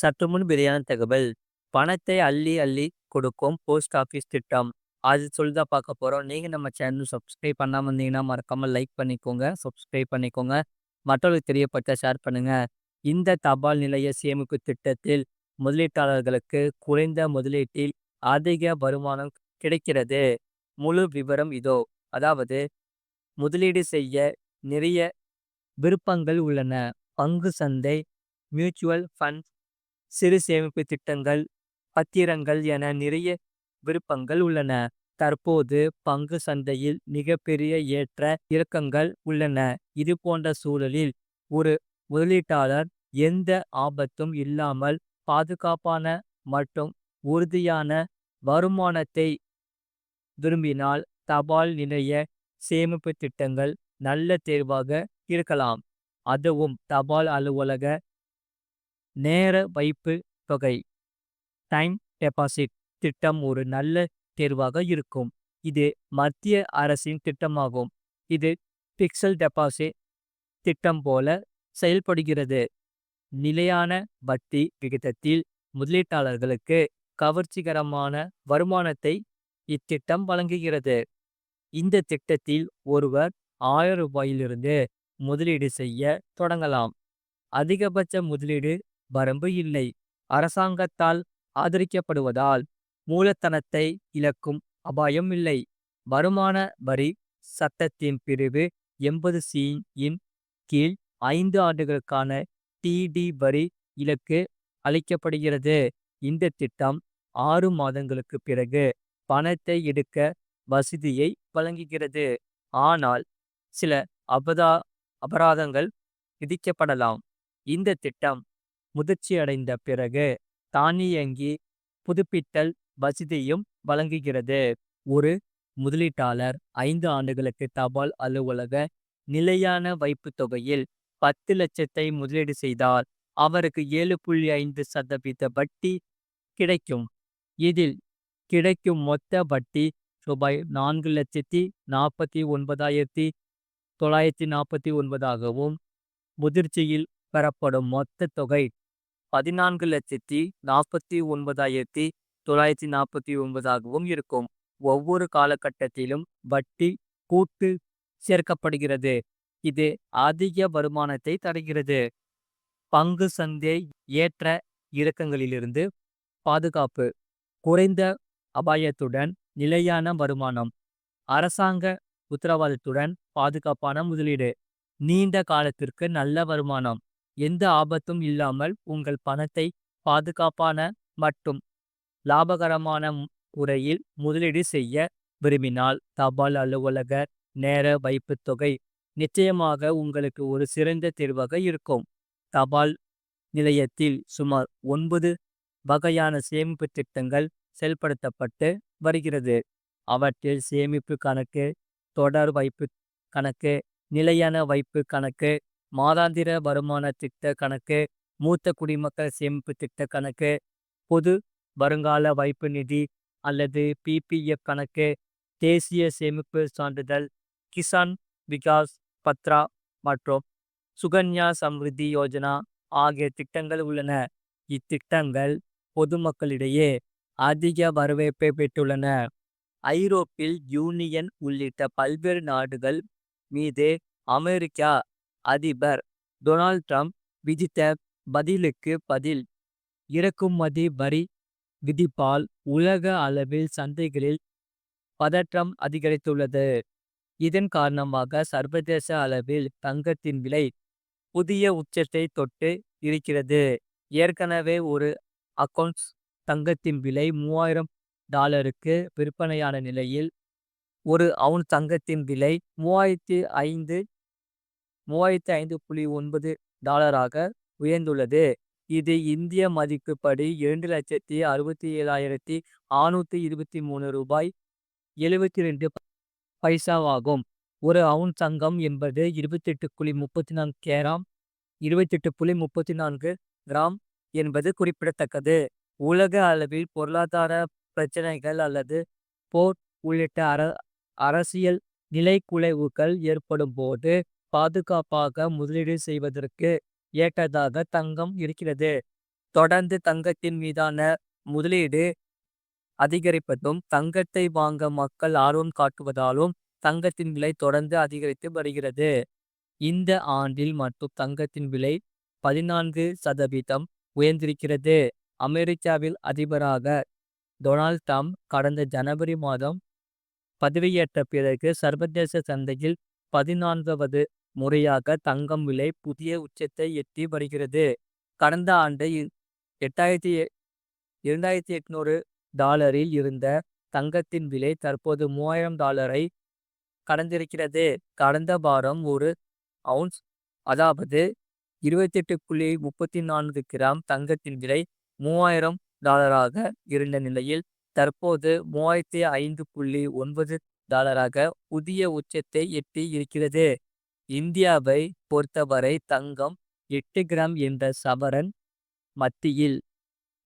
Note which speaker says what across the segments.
Speaker 1: சற்று முன் வெளியான தகவல் பணத்தை அள்ளி அள்ளி கொடுக்கும் போஸ்ட் ஆஃபீஸ் திட்டம். அது சொல்லிதான் பார்க்க போறோம். நீங்க நம்ம சேனல் சப்ஸ்கிரைப் பண்ணாம இருந்தீங்கன்னா மறக்காம லைக் பண்ணிக்கோங்க சப்ஸ்கிரைப் பண்ணிக்கோங்க. மற்றவர்களுக்கு தெரியப்பட்ட ஷேர் பண்ணுங்க. இந்த தபால் நிலைய சேமிப்பு திட்டத்தில் முதலீட்டாளர்களுக்கு குறைந்த முதலீட்டில் அதிக வருமானம் கிடைக்கிறது. முழு விவரம் இதோ. அதாவது முதலீடு செய்ய நிறைய விருப்பங்கள் உள்ளன. பங்கு சந்தை மியூச்சுவல் ஃபண்ட் சிறு சேமிப்பு திட்டங்கள் பத்திரங்கள் என நிறைய விருப்பங்கள் உள்ளன. தற்போது பங்கு சந்தையில் மிகப்பெரிய ஏற்ற இறக்கங்கள் உள்ளன. இது போன்ற சூழலில் ஒரு முதலீட்டாளர் எந்த ஆபத்தும் இல்லாமல் பாதுகாப்பான மற்றும் உறுதியான வருமானத்தை விரும்பினால் தபால் நிலைய சேமிப்பு திட்டங்கள் நல்ல தேர்வாக இருக்கலாம். அதுவும் தபால் அலுவலக நேர வைப்பு தொகை. டைம் டெபாசிட் திட்டம் ஒரு நல்ல தேர்வாக இருக்கும். இது மத்திய அரசின் திட்டமாகும். இது பிக்சல் டெபாசிட் திட்டம் போல செயல்படுகிறது. நிலையான வட்டி விகிதத்தில் முதலீட்டாளர்களுக்கு கவர்ச்சிகரமான வருமானத்தை இத்திட்டம் வழங்குகிறது. இந்த திட்டத்தில் ஒருவர் ஆயிரம் ரூபாயிலிருந்து முதலீடு செய்ய தொடங்கலாம். அதிகபட்ச முதலீடு வரம்பு இல்லை. அரசாங்கத்தால் ஆதரிக்கப்படுவதால் மூலத்தனத்தை இழக்கும் அபாயம் இல்லை. வருமான வரி சட்டத்தின் பிரிவு எண்பது சி இன் கீழ் ஐந்து ஆண்டுகளுக்கான டிடி வரி இலக்கு அளிக்கப்படுகிறது. இந்த திட்டம் ஆறு மாதங்களுக்கு பிறகு பணத்தை எடுக்க வசதியை வழங்குகிறது. ஆனால் சில அபதா அபராதங்கள் விதிக்கப்படலாம். இந்த திட்டம் முதிர்ச்சியடைந்த பிறகு தானியங்கி புதுப்பித்தல் வசதியும் வழங்குகிறது. ஒரு முதலீட்டாளர் ஐந்து ஆண்டுகளுக்கு தபால் அலுவலக நிலையான வைப்புத் தொகையில் பத்து லட்சத்தை முதலீடு செய்தால் அவருக்கு ஏழு புள்ளி ஐந்து சதவீத வட்டி கிடைக்கும். இதில் கிடைக்கும் மொத்த வட்டி ரூபாய் நான்கு லட்சத்தி நாற்பத்தி ஒன்பதாயிரத்தி தொள்ளாயிரத்தி நாற்பத்தி ஒன்பதாகவும் முதிர்ச்சியில் பெறப்படும் மொத்த தொகை பதினான்கு லட்சத்தி நாற்பத்தி ஒன்பதாயிரத்தி தொள்ளாயிரத்தி நாற்பத்தி ஒன்பதாகவும் இருக்கும். ஒவ்வொரு காலகட்டத்திலும் வட்டி கூட்டு சேர்க்கப்படுகிறது. இது அதிக வருமானத்தை தருகிறது. பங்கு சந்தை ஏற்ற இறக்கங்களிலிருந்து பாதுகாப்பு குறைந்த அபாயத்துடன் நிலையான வருமானம் அரசாங்க உத்தரவாதத்துடன் பாதுகாப்பான முதலீடு நீண்ட காலத்திற்கு நல்ல வருமானம். எந்த ஆபத்தும் இல்லாமல் உங்கள் பணத்தை பாதுகாப்பான மற்றும் லாபகரமான முறையில் முதலீடு செய்ய விரும்பினால் தபால் அலுவலக நேர வைப்புத் தொகை நிச்சயமாக உங்களுக்கு ஒரு சிறந்த தேர்வாக இருக்கும். தபால் நிலையத்தில் சுமார் ஒன்பது வகையான சேமிப்பு திட்டங்கள் செயல்படுத்தப்பட்டு வருகிறது. அவற்றில் சேமிப்பு கணக்கு தொடர் வைப்பு கணக்கு நிலையான வைப்பு கணக்கு மாதாந்திர வருமான திட்ட கணக்கு மூத்த குடிமக்கள் சேமிப்பு திட்ட கணக்கு பொது வருங்கால வைப்பு நிதி அல்லது பிபிஎஃப் கணக்கு தேசிய சேமிப்பு சான்றிதழ் கிசான் விகாஸ் பத்ரா மற்றும் சுகன்யா சம்ருத்தி யோஜனா ஆகிய திட்டங்கள் உள்ளன. இத்திட்டங்கள் பொதுமக்களிடையே அதிக வரவேற்பை பெற்றுள்ளன. ஐரோப்பில் யூனியன் உள்ளிட்ட பல்வேறு நாடுகள் மீது அமெரிக்கா அதிபர் டொனால்ட் ட்ரம்ப் விதித்த பதிலுக்கு பதில் இறக்குமதி வரி விதிப்பால் உலக அளவில் சந்தைகளில் பதற்றம் அதிகரித்துள்ளது. இதன் காரணமாக சர்வதேச அளவில் தங்கத்தின் விலை புதிய உச்சத்தை தொட்டு இருக்கிறது. ஏற்கனவே ஒரு அக்கவுண்ட்ஸ் தங்கத்தின் விலை மூவாயிரம் டாலருக்கு விற்பனையான நிலையில் ஒரு அவுன் தங்கத்தின் விலை மூவாயிரத்தி ஐந்து மூவாயிரத்தி ஐந்து புள்ளி ஒன்பது டாலராக உயர்ந்துள்ளது. இது இந்திய மதிப்புப்படி இரண்டு லட்சத்தி அறுபத்தி ஏழாயிரத்தி ஆறுநூற்றி இருபத்தி மூணு ரூபாய் எழுபத்தி ரெண்டு பைசாவாகும். ஒரு அவுன் சங்கம் என்பது இருபத்தெட்டு புள்ளி முப்பத்தி நான்கு கேராம் இருபத்தெட்டு புள்ளி முப்பத்தி நான்கு கிராம் என்பது குறிப்பிடத்தக்கது. உலக அளவில் பொருளாதார பிரச்சனைகள் அல்லது போர் உள்ளிட்ட அர அரசியல் நிலைக்குலைவுகள் ஏற்படும் போது பாதுகாப்பாக முதலீடு செய்வதற்கு ஏற்றதாக தங்கம் இருக்கிறது தொடர்ந்து தங்கத்தின் மீதான முதலீடு அதிகரிப்பதும் தங்கத்தை வாங்க மக்கள் ஆர்வம் காட்டுவதாலும் தங்கத்தின் விலை தொடர்ந்து அதிகரித்து வருகிறது. இந்த ஆண்டில் மட்டும் தங்கத்தின் விலை பதினான்கு சதவீதம் உயர்ந்திருக்கிறது. அமெரிக்காவில் அதிபராக டொனால்ட் ட்ரம்ப் கடந்த ஜனவரி மாதம் பதவியேற்ற பிறகு சர்வதேச சந்தையில் பதினான்காவது முறையாக தங்கம் விலை புதிய உச்சத்தை எட்டி வருகிறது. கடந்த ஆண்டு எட்டாயிரத்தி இரண்டாயிரத்தி எட்நூறு டாலரில் இருந்த தங்கத்தின் விலை தற்போது மூவாயிரம் டாலரை கடந்திருக்கிறது. கடந்த வாரம் ஒரு அவுன்ஸ் அதாவது நான்கு கிராம் தங்கத்தின் விலை மூவாயிரம் டாலராக இருந்த நிலையில் தற்போது மூவாயிரத்தி ஐந்து புள்ளி ஒன்பது டாலராக புதிய உச்சத்தை எட்டி இருக்கிறது. இந்தியாவை பொறுத்தவரை தங்கம் எட்டு கிராம் என்ற சவரன் மத்தியில்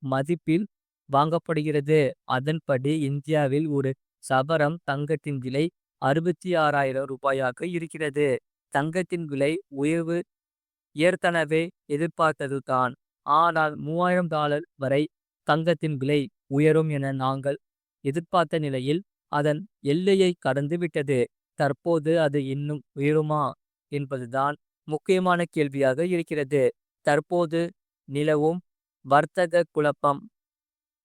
Speaker 1: மதிப்பில் வாங்கப்படுகிறது. அதன்படி இந்தியாவில் ஒரு சவரம் தங்கத்தின் விலை அறுபத்தி ஆறாயிரம் ரூபாயாக இருக்கிறது. தங்கத்தின் விலை உயர்வு ஏற்கனவே எதிர்பார்த்ததுதான். ஆனால் மூவாயிரம் டாலர் வரை தங்கத்தின் விலை உயரும் என நாங்கள் எதிர்பார்த்த நிலையில். அதன் எல்லையை கடந்து விட்டது. தற்போது அது இன்னும் உயருமா என்பதுதான் முக்கியமான கேள்வியாக இருக்கிறது. தற்போது நிலவும் வர்த்தக குழப்பம்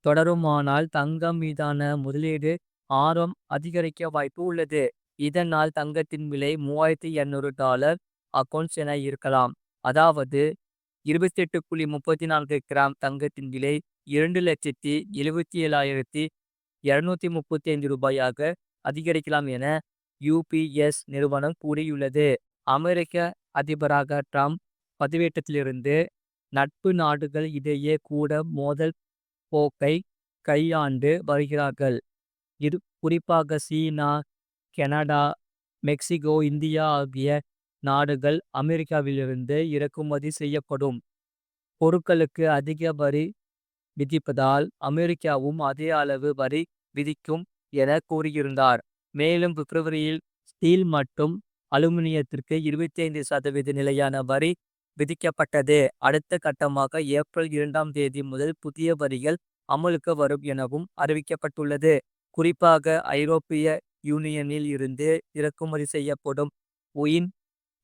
Speaker 1: தொடருமானால் தங்கம் மீதான முதலீடு ஆர்வம் அதிகரிக்க வாய்ப்பு உள்ளது. இதனால் தங்கத்தின் விலை டாலர் அக்கௌண்ட்ஸ் என இருக்கலாம். அதாவது இருபத்தி எட்டு புள்ளி முப்பத்தி நான்கு கிராம் தங்கத்தின் விலை இரண்டு லட்சத்தி எழுபத்தி ஏழாயிரத்தி இருநூத்தி முப்பத்தி ஐந்து ரூபாயாக அதிகரிக்கலாம் என யூபிஎஸ் நிறுவனம் கூறியுள்ளது. அமெரிக்க அதிபராக ட்ரம்ப் பதிவேட்டத்திலிருந்து நட்பு நாடுகள் இடையே கூட மோதல் போக்கை கையாண்டு வருகிறார்கள். இது குறிப்பாக சீனா கனடா மெக்சிகோ இந்தியா ஆகிய நாடுகள் அமெரிக்காவிலிருந்து இறக்குமதி செய்யப்படும். பொருட்களுக்கு அதிக வரி விதிப்பதால் அமெரிக்காவும் அதே அளவு வரி விதிக்கும் என கூறியிருந்தார். மேலும் பிப்ரவரியில் ஸ்டீல் மற்றும் அலுமினியத்திற்கு இருபத்தி ஐந்து சதவீத நிலையான வரி விதிக்கப்பட்டது. அடுத்த கட்டமாக ஏப்ரல் இரண்டாம் தேதி முதல் புதிய வரிகள் அமலுக்கு வரும் எனவும் அறிவிக்கப்பட்டுள்ளது. குறிப்பாக ஐரோப்பிய யூனியனில் இருந்து இறக்குமதி செய்யப்படும் ஒயின்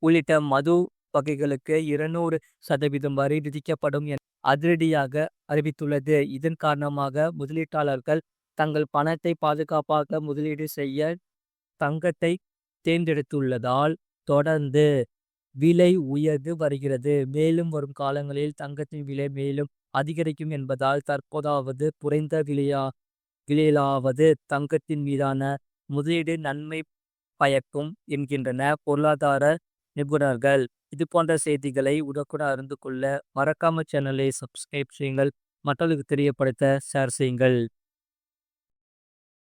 Speaker 1: உள்ளிட்ட மது வகைகளுக்கு இருநூறு சதவீதம் வரி விதிக்கப்படும் என அதிரடியாக அறிவித்துள்ளது. இதன் காரணமாக முதலீட்டாளர்கள் தங்கள் பணத்தை பாதுகாப்பாக முதலீடு செய்ய தங்கத்தை தேர்ந்தெடுத்துள்ளதால் தொடர்ந்து விலை உயர்ந்து வருகிறது. மேலும் வரும் காலங்களில் தங்கத்தின் விலை மேலும் அதிகரிக்கும் என்பதால் தற்போதாவது குறைந்த விலையா விலையிலாவது தங்கத்தின் மீதான முதலீடு நன்மை பயக்கும் என்கின்றன பொருளாதார நிபுணர்கள். இது போன்ற செய்திகளை உடனுக்குடன் அறிந்து கொள்ள மறக்காம சேனலை சப்ஸ்கிரைப் செய்யுங்கள். மற்றவர்களுக்கு தெரியப்படுத்த ஷேர் செய்யுங்கள்.